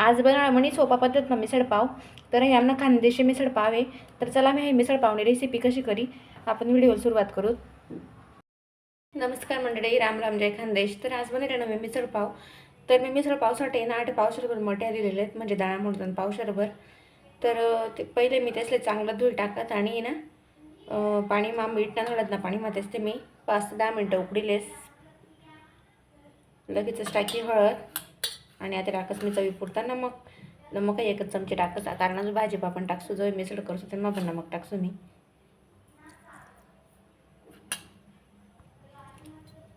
आज बनवणार म्हणे सोपा पद्धत मिसळपाव तर हे आमना खानदेशी मिसळपाव आहे. तर चला मी हे मिसळपावने रेसिपी कशी करी आपण व्हिडिओला सुरुवात करू. नमस्कार मंडळी राम राम जय खानदेश. तर आज बनवले ना मी मिसळपाव तर मी मिसळपावसाठी ना आठ पावशरभर मोठ्या दिलेले आहेत म्हणजे डाळा मोडून पावशरभर तर ते पहिले मी त्यासले चांगलं धुळ टाकत आणि ना पाणी मा मीठ ना थोडत ना पाणी मातेच ते मी पाच ते दहा मिनटं उकडीलेस. लगेचच टाकी हळद. आणि आता टाकस मी चवी पुरता नमक नमक काही एकच चमचे टाकस. कारण भाजी आपण टाकसू जो मिसळ करसू तेव्हा पण नमक टाकसू मी.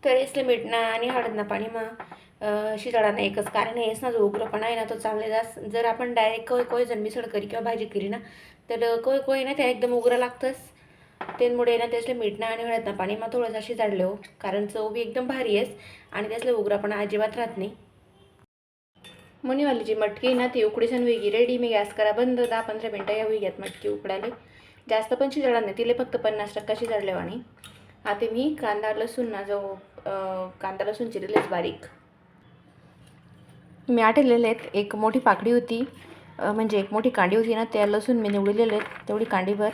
तर इसले मीठ ना आणि हळद ना पाणी मग शिजाळा एकच. कारण हेच ना जो उग्रपणा आहे ना तो चांगले जास. जर आपण डायरेक्ट कोय कोय जर मिसळ करी किंवा भाजी करी ना तर कोय कोय ना ते एकदम उग्र लागतंच त्यामुळे ना त्यासले मीठ ना आणि हळद ना पाणी मग थोडंसं शिजाडले हो. कारण चव बी एकदम भारी आहेस आणि त्यासले उग्रपणा अजिबात राहत नाही. मुनीवाली जी मटकी आहे ना ती उकडीसन वेगळी रेडी मी गॅस करा बंद दहा पंधरा मिनटं या होईयात मटकी उकडायला जास्त पण शिजवणार नाही तिला फक्त पन्नास टक्का शिजवले आणि आता मी कांदा लसूण ना जो कांदा लसूण चिरलेच बारीक मी आठवलेले आहेत एक मोठी पाकडी होती म्हणजे एक मोठी कांडी होती ना त्या लसूण मी निवडलेले आहेत तेवढी कांडीभर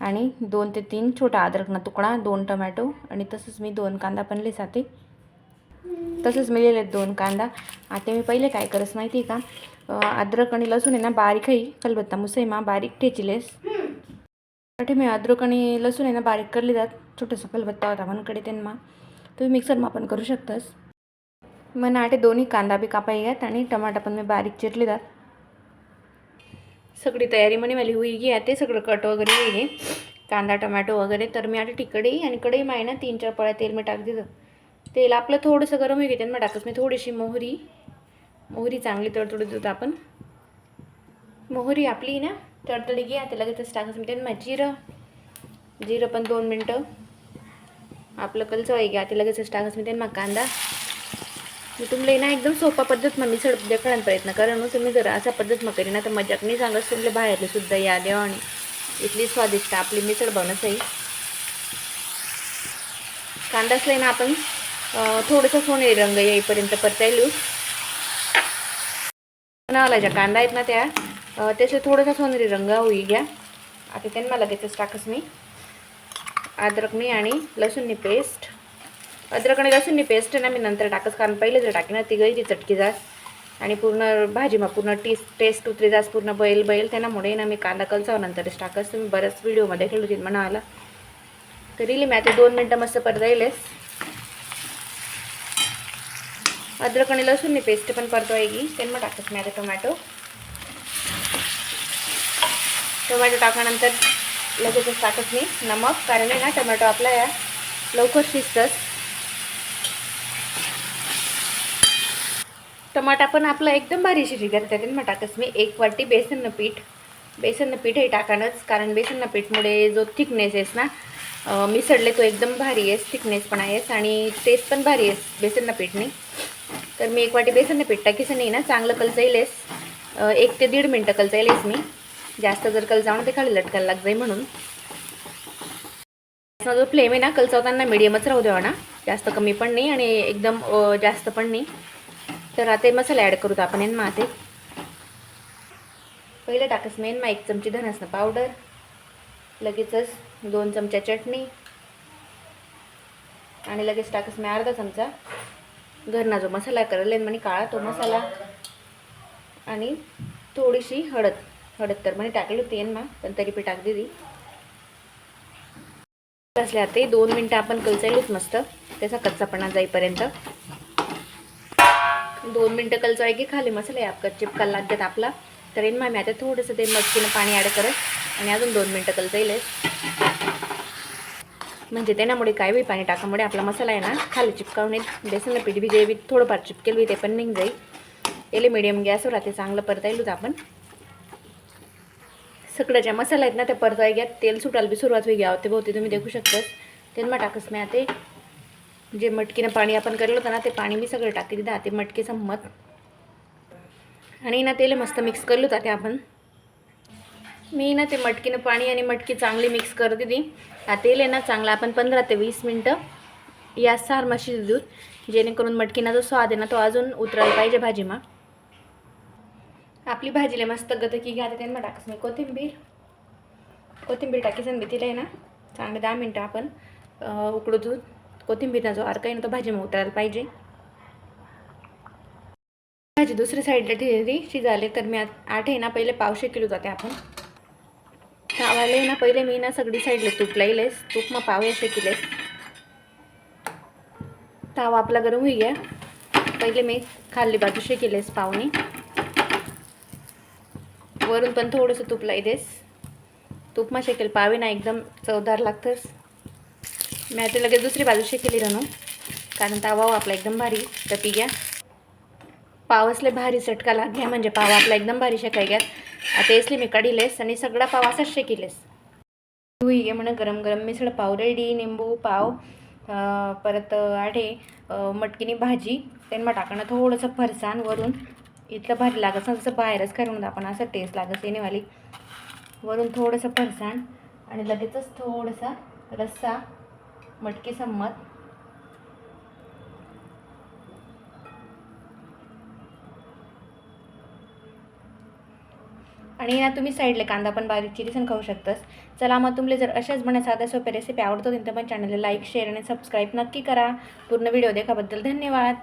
आणि दोन ते तीन छोटा अद्रकना तुकडा दोन टमॅटो आणि तसंच मी दोन कांदा पण लिसाते तसंच मिळेल दोन कांदा. आता मी पहिले काय करस माहिती आहे का अद्रक आणि लसूण आहे ना बारीकही कलबत्ता मुसैमा बारीक ठेचिलेस साठी मी अद्रक आणि लसूण आहे ना बारीक करले जात. छोटंसं कलबत्ता होता म्हणकडे त्यांना. तुम्ही मिक्सरमा पण करू शकतास. मग आटे दोन्ही कांदा बी कापाई घ्यात आणि टमाटा पण मी बारीक चिरले जात. सगळी तयारी म्हणे मला होई गी ते सगळं कट वगैरे होईल. कांदा टमॅटो वगैरे तर मी आता ती आणि कढई माय ना तीन चार पळ्या तेल मी टाक देतात तेल आपलं थोडंसं गरम होईल त्यांना टाकस मी थोडीशी मोहरी. मोहरी चांगली तडतडू देतो आपण. मोहरी आपली ना तडतडी घ्या ते लगेचच टाकत मी त्यांना जिरं. जिरं पण दोन मिनटं. आपलं कलचं आहे घ्या ते लगेचच टाकत मी त्यांना कांदा. मी तुमले ना एकदम सोपा पद्धत मग मिसळ करायला प्रयत्न करा. ना तुम्ही जर असा पद्धत मग करी ना तर मजाक नाही सांगत. तुमले बाहेरले सुद्धा या देवा आणि इथली स्वादिष्ट आपली मिसळ बनच आहे कांदाच असलाय ना आपण थोडंसं सोनेरी रंग येईपर्यंत परतायलू नावाला ज्या कांदा आहेत ना त्या. त्याचे थोडासा सोनेरी रंग होई घ्या. आता त्यांना लगेचच टाकस मी. अद्रक मी आणि लसूणनी पेस्ट. अद्रक आणि लसूणनी पेस्ट ना मी नंतर टाकस कारण पहिले जर टाकी ना ती गैरी चटकी जास. आणि पूर्ण भाजीमा पूर्ण टी टेस्ट उतरी जास पूर्ण बैल बैल. त्यामुळे ना मी कांदा कलचाव नंतरच टाकस. तुम्ही बऱ्याच व्हिडिओमध्ये खेळू होती म्हणा आला तरी मी आता दोन मिनटं मस्त परताईलेस अद्रक आणि लसूणनी पेस्ट पण परतवायगी त्यांना टाकस मी आता टोमॅटो टोमॅटो टाकल्यानंतर लगेचच टाकत मी नमक कारण आहे ना टोमॅटो आपला या लवकर शिजतंच. टमाटा पण आपला एकदम भारी शिजी करते त्यात टाकस मी एक वाटी बेसननं पीठ. बेसननं पीठ हे टाकानच कारण बेसननं पीठमुळे जो थिकनेस आहेस ना मिसळले तो एकदम भारी आहेस. थिकनेस पण आहेस आणि टेस्ट पण भारी आहेस. बेसननं पीठने तर मी एक वाटी बेसन पीठ टाकीस नाही ना चांगलं कलचाईलेस लेस एक ते दीड मिनटं कलचाईलेस मी. जास्त जर कलचावून ते खाली लटकायला लाग जाई म्हणून जो फ्लेम आहे ना कलचावताना मिडियमच राहू द्यावा ना. जास्त कमी पण नाही आणि एकदम जास्त पण नाही. तर आता मसाला ॲड करूत आपण मग माते पहिलं टाकस मेन मग एक चमची धनासनं पावडर लगेचच दोन चमच्या चटणी. आणि लगेच टाकस मी अर्धा चमचा घरना जो मसाला करले म्हणे काळा तो मसाला आणि थोडीशी हळद. हळद तर म्हणे टाकली होती ना पण तरी पण टाक दिली असल्या ते दोन मिनटं आपण कलचायलोच मस्त. त्याचा कच्चापणा जाईपर्यंत. दोन मिनटं कलचाय की खाली मसाला आपका चिपकायला लागतात आपला. तर येईन मी आता थोडंसं ते मस्तीनं पाणी ॲड करत आणि अजून दोन मिनटं कलचाईले म्हणजे त्याच्यामुळे काय होईल पाणी टाकामुळे आपला मसाला आहे ना खाली चिपकावून येईल. बेसन पीठ बी जे बी थोडंफार चिपकेल बी ते पण निघ जाईल. याले मिडियम गॅसवर आता चांगलं परतायलोच आपण. सगळं ज्या मसाला आहेत ना त्या परताय घ्या. तेल सुटायला बी सुरुवात होई घ्या ते बहुते तुम्ही देखू शकतास. त्यांना टाकस नाही आता. जे मटकीनं पाणी आपण केलं होतं ना ते पाणी मी सगळं टाकी दिलं ते मटकीचं मत आणि ना तेल मस्त मिक्स करलो होतं ते आपण. मी ना ते मटकीनं पाणी आणि मटकी चांगली मिक्स कर दिली हा तेल आहे ना चांगलं आपण पंधरा ते वीस मिनटं या सार मशी दूध जेणेकरून मटकीना जो स्वाद आहे ना तो अजून उतरायला पाहिजे भाजीमा. आपली भाजीला मस्त गदकी घ्या त्यांना टाकस मी कोथिंबीर. कोथिंबीर टाकीसन मी तिला आहे ना चांगले दहा मिनटं आपण उकडू दूध. कोथिंबीरना जो अर्क आहे ना तो भाजी मग उतरायला पाहिजे. भाजी दुसरी साईडला ठेवली शिजाले तर मी आठ आहे ना पहिले पावशे किलो जाते आपण. खावायला ना पहिले मी ना सगळी साईडला तूप लाईलेस. तूप मग पाव असे केलेस. तावा आपला गरम होई गया. पहिले मी खाल्ली बाजू केलेस पावनी. वरून पण थोडंसं तूप लाई देस तूप मग शेकेल पावे ना एकदम चवदार लागतंस. मी आता लगेच दुसरी बाजूशी केली रणू कारण तावा आपला एकदम भारी तपी घ्या पाव असले भारी चटका लागल्या म्हणजे पाव आपला एकदम भारी शेकाय घ्यात आता इसली मी काढिलेस आणि सगळा पाव असाच शेकिलेस धुई घे म्हणा गरम गरम मिसळ पाव रेडी निंबू पाव परत आठे मटकीनी भाजी त्यांना टाकणं थोडंसं फरसाण वरून. इथलं भारी लागत ना जसं बाहेरच करून आपण असं टेस्ट लागत येणेवाली. वरून थोडंसं फरसाण आणि लगेचच थोडंसा रस्सा मटकी संमत आणि ना तुम्ही साईडला कांदा पण बारीक चिरीसन खाऊ शकतास. चला मग तुमले जर अशाच बना साध्या सोप्या रेसिपी आवडतो तर पण चॅनलला लाईक शेअर आणि सबस्क्राईब नक्की करा. पूर्ण व्हिडिओ देखाबद्दल धन्यवाद.